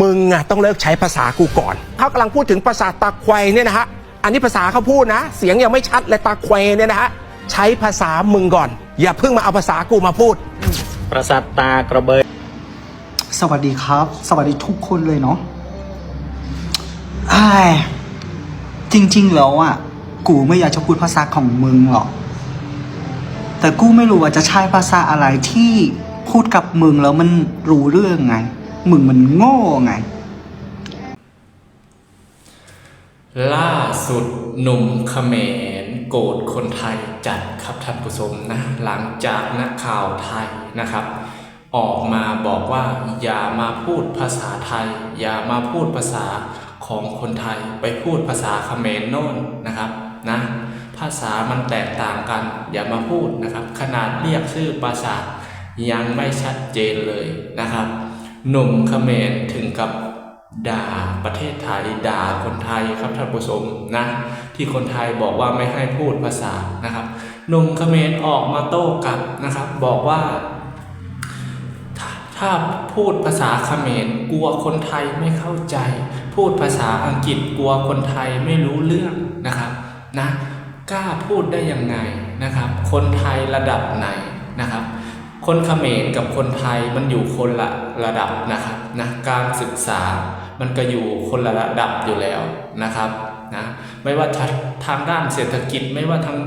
มึงอะต้องเลิกใช้ภาษากูก่อน เขากำลังพูดถึงภาษาตาควายเนี่ยนะฮะ อันนี้ภาษาเขาพูดนะ เสียงยังไม่ชัดเลยตาควายเนี่ยนะฮะ ใช้ภาษามึงก่อน อย่าเพิ่งมาเอาภาษากูมาพูด ประสาทตากระเบย สวัสดีครับ สวัสดีทุกคนเลยเนาะอ้ายจริงๆแล้วอะ กูไม่อยากจะพูดภาษาของมึงหรอก แต่กูไม่รู้ว่าจะใช้ภาษาอะไรที่พูดกับมึงแล้วมันรู้เรื่องไง มึงมันโง่ไง ล่าสุดหนุ่มเขมรโกรธคนไทยจัดครับท่านผู้ชมนะหลังจากนักข่าวไทยนะครับ ออกมาบอกว่าอย่ามาพูดภาษาไทย อย่ามาพูดภาษาของคนไทยไปพูดภาษาเขมรโน่นนะครับนะภาษามันแตกต่างกัน อย่ามาพูดนะครับ ขนาดเรียกชื่อภาษายังไม่ชัดเจนเลยนะครับ หนุ่มเขมรถึงกับด่าประเทศไทยด่าคนไทยครับท่านผู้ชมนะที่คนไทยบอกว่าไม่ให้พูดภาษานะครับหนุ่มเขมรออกมาโต้กลับนะครับ บอกว่า ถ้าพูดภาษาเขมรกลัวคนไทยไม่เข้าใจ พูดภาษาอังกฤษกลัวคนไทยไม่รู้เรื่องนะครับนะกล้าพูดได้ยังไงนะครับ คนไทยระดับไหนนะครับ คนเขมรกับคนไทยมันอยู่คนละระดับนะครับนะการศึกษามันก็อยู่คนละระดับอยู่แล้วนะครับนะไม่ว่าทางด้านเศรษฐกิจไม่ว่าทาง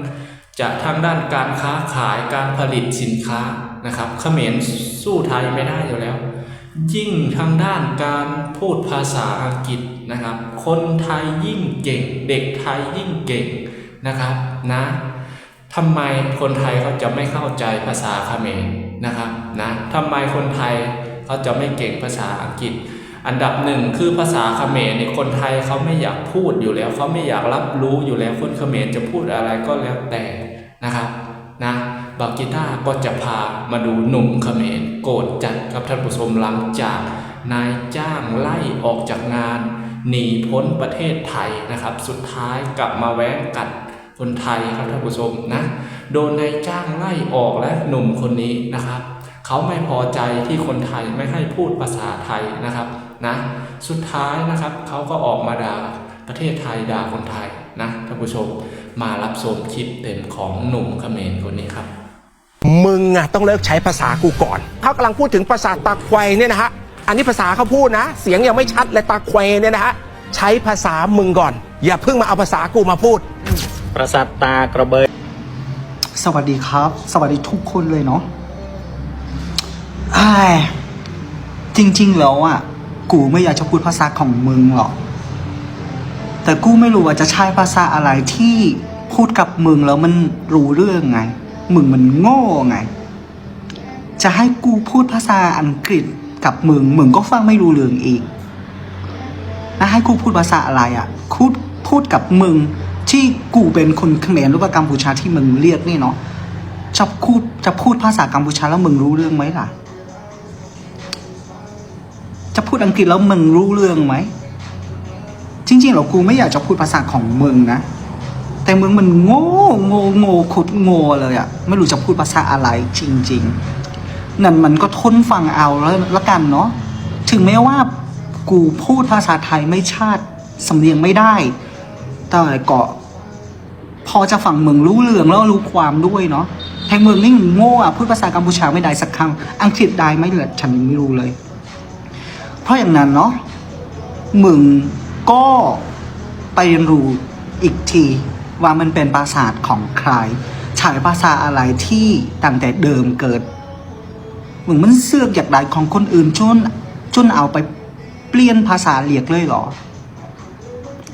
จะทางด้านการค้าขายการผลิตสินค้านะครับเขมรสู้ไทยไม่ได้อยู่แล้ว ยิ่งทางด้านการพูดภาษาอังกฤษนะครับ คนไทยยิ่งเก่ง เด็กไทยยิ่งเก่งนะครับนะทำไมคนไทยเขาจะไม่เข้าใจภาษาเขมร นะครับนะทำไมคนไทยเขาจะไม่เก่งภาษาอังกฤษ อันดับหนึ่งคือภาษาเขมรเนี่ยคนไทยเขาไม่อยากพูดอยู่แล้วเขาไม่อยากรับรู้อยู่แล้วคนเขมรจะพูดอะไรก็แล้วแต่นะครับนะบากิต้าก็จะพามาดูหนุ่มเขมรโกรธจัดครับท่านผู้ชมหลังจากนายจ้างไล่ออกจากงาน หนีพ้นประเทศไทยนะครับ สุดท้ายกลับมาแว้งกัดคนไทยครับท่านผู้ชมนะ โดนนายจ้างไล่ออกและหนุ่มคนนี้นะครับ เขาไม่พอใจที่คนไทยไม่ให้พูดภาษาไทยนะครับนะสุดท้ายนะครับเขาก็ออกมาด่าประเทศไทยด่าคนไทยนะท่านผู้ชมมารับชมคลิปเต็มของหนุ่มเขมรคนนี้ครับ มึงอะต้องเลิกใช้ภาษากูก่อนเขากำลังพูดถึงภาษาตาควายเนี่ยนะฮะอันนี้ภาษาเขาพูดนะ เสียงยังไม่ชัดเลยตาควายเนี่ยนะฮะใช้ภาษามึงก่อน อย่าเพิ่งมาเอาภาษากูมาพูด ประสาทตากระเบย สวัสดีครับ สวัสดีทุกคนเลยเนาะอ้จริง ๆ แล้วอะ กูไม่อยากจะพูดภาษาของมึงหรอก แต่กูไม่รู้ว่าจะใช้ภาษาอะไรที่พูดกับมึงแล้วมันรู้เรื่องไง มึงมันโง่ไง จะให้กูพูดภาษาอังกฤษกับมึง มึงก็ฟังไม่รู้เรื่องอีก แล้วให้กูพูดภาษาอะไรอะ พูดพูดกับมึง ที่กูเป็นคนเขมรหรือว่ากัมพูชาที่มึงเรียกนี่เนาะจะพูดจะพูดภาษากัมพูชาแล้วมึงรู้เรื่องไหมล่ะ จะพูดอังกฤษแล้วมึงรู้เรื่องไหมจริงๆแล้วกูไม่อยากจะพูดภาษาของมึงนะ แต่มึงมันโง่โง่โง่ขุดโง่เลยอะไม่รู้จะพูดภาษาอะไรจริง ๆ นั่นมันก็ทนฟังเอาแล้วละกันเนาะถึงแม้ว่ากูพูดภาษาไทยไม่ชาติสำเนียงไม่ได้ แต่ก็ พอจะฟังเมึงรู้เรื่องแล้วรู้ความด้วยเนาะแทงเมึงนี่โง่อะพูดภาษากัมพูชาไม่ได้สักคำอังกฤษได้ไหมเหรอฉันไม่รู้เลย เพราะอย่างนั้นเนาะมึงก็ไปเรียนรู้อีกทีว่ามันเป็นภาษาของใครใช้ภาษาอะไรที่ตั้งแต่เดิมเกิดมึงมันเสือกอยากได้ของคนอื่นจนจนเอาไปเปลี่ยนภาษาเรียกเลยเหรอ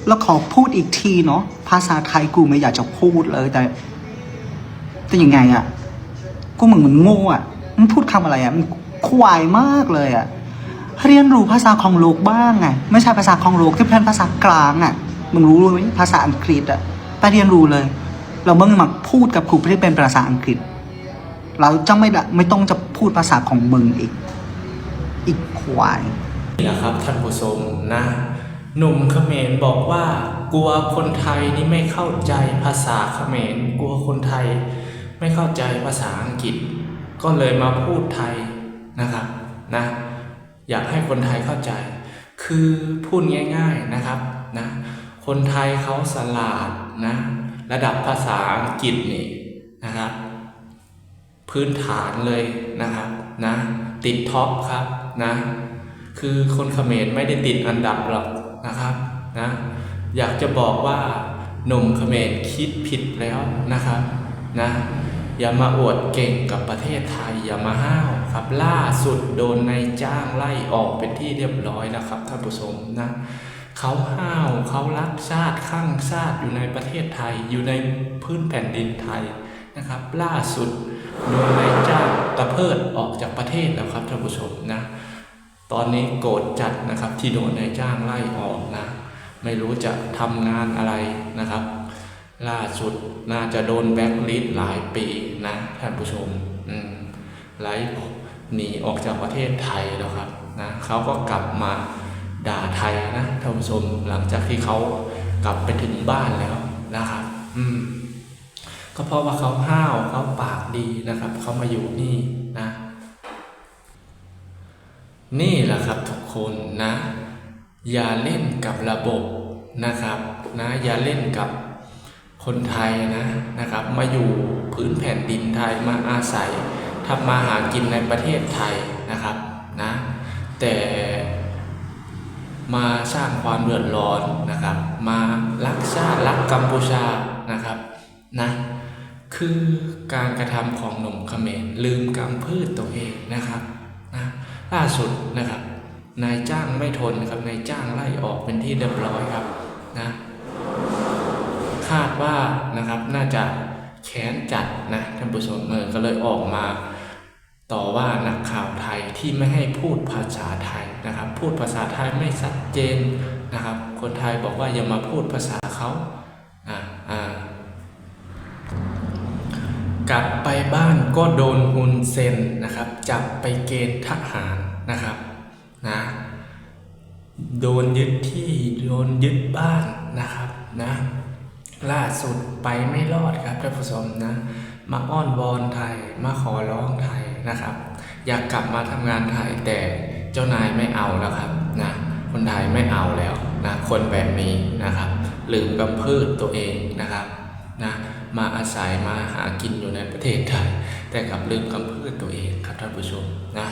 แล้วขอพูดอีกทีเนาะภาษาไทยกูไม่อยากจะพูดเลยแต่แต่ยังไงอะกูเหมือนมันโง่อะมันพูดคำอะไรอะมันควายมากเลยอะเรียนรู้ภาษาของโลกบ้างไงไม่ใช่ภาษาของโลกที่เป็นภาษากลางอะมึงรู้ไหมภาษาอังกฤษอะไปเรียนรู้เลย เราเมื่อมาพูดกับครูที่เป็นภาษาอังกฤษ เราจะไม่ไม่ต้องจะพูดภาษาของมึงอีก อีกควายนี่แหละครับท่านผู้ชมนะ หนุ่มเขมรบอกว่ากลัวคนไทยนี่ไม่เข้าใจภาษาเขมรกลัวคนไทย ไม่เข้าใจภาษาอังกฤษ ก็เลยมาพูดไทยนะครับนะอยากให้คนไทยเข้าใจ คือพูดง่าย ๆนะครับนะคนไทยเขาสลาดนะระดับภาษาอังกฤษนี่นะครับ พื้นฐานเลยนะครับนะติดท็อปครับนะคือคนเขมรไม่ได้ติดอันดับหรอก นะครับนะอยากจะบอกว่าหนุ่มเขมรคิดผิดแล้วนะครับนะอย่ามาอวดเก่งกับประเทศไทยอย่ามาห้าวครับล่าสุดโดนนายจ้างไล่ออกเป็นที่เรียบร้อยแล้วครับท่านผู้ชมนะเขาห้าวเขารักชาติข้างชาติอยู่ในประเทศไทยอยู่ในพื้นแผ่นดินไทยนะครับ ล่าสุดโดนนายจ้างตะเพิดออกจากประเทศแล้วครับท่านผู้ชมนะ ตอนนี้โกรธจัดนะครับที่โดนนายจ้างไล่ออกนะ ไม่รู้จะทำงานอะไรนะครับ ล่าสุดน่าจะโดนแบ็คลิสหลายปีนะท่านผู้ชมอืมไล่หนีออกจากประเทศไทยแล้วครับนะเขาก็กลับมาด่าไทยนะท่านผู้ชมหลังจากที่เขากลับไปถึงบ้านแล้วนะครับ อืมก็เพราะว่าเขาห้าวเขาปากดีนะครับ เขามาอยู่นี่ นี่แหละครับทุกคนนะ อย่าเล่นกับระบบนะครับนะอย่าเล่นกับคนไทยนะนะครับ มาอยู่พื้นแผ่นดินไทยมาอาศัยทำมาหากินในประเทศไทยนะครับนะแต่มาสร้างความเดือดร้อนนะครับ มารักชาติรักกัมพูชานะครับนะคือการกระทำของหนุ่มเขมรลืมกำพืชตัวเองนะครับ ล่าสุดนะครับ นายจ้างไม่ทนครับนายจ้างไล่ออกเป็นที่เรียบร้อยครับนะคาดว่านะครับน่าจะแค้นจัดนะท่านผู้ชมเออก็เลยออกมา ต่อว่านักข่าวไทยที่ไม่ให้พูดภาษาไทยนะครับ พูดภาษาไทยไม่ชัดเจนนะครับ คนไทยบอกว่าอย่ามาพูดภาษาเขาอ่า กลับไปบ้านก็โดนฮุนเซนนะครับ จับไปเกณฑ์ทหารนะครับนะโดนยึดที่โดนยึดบ้านนะครับนะล่าสุดไปไม่รอดครับท่านผู้ชมนะมาอ้อนวอนไทยมาขอร้องไทยนะครับ อยากกลับมาทำงานไทยแต่เจ้านายไม่เอาแล้วครับนะคนไทยไม่เอาแล้วนะคนแบบนี้นะครับลืมกำพืชตัวเองนะครับ มาอาศัยมาหากินอยู่ในประเทศไทยแต่กลับลืมกำพืชตัวเองครับท่านผู้ชมนะ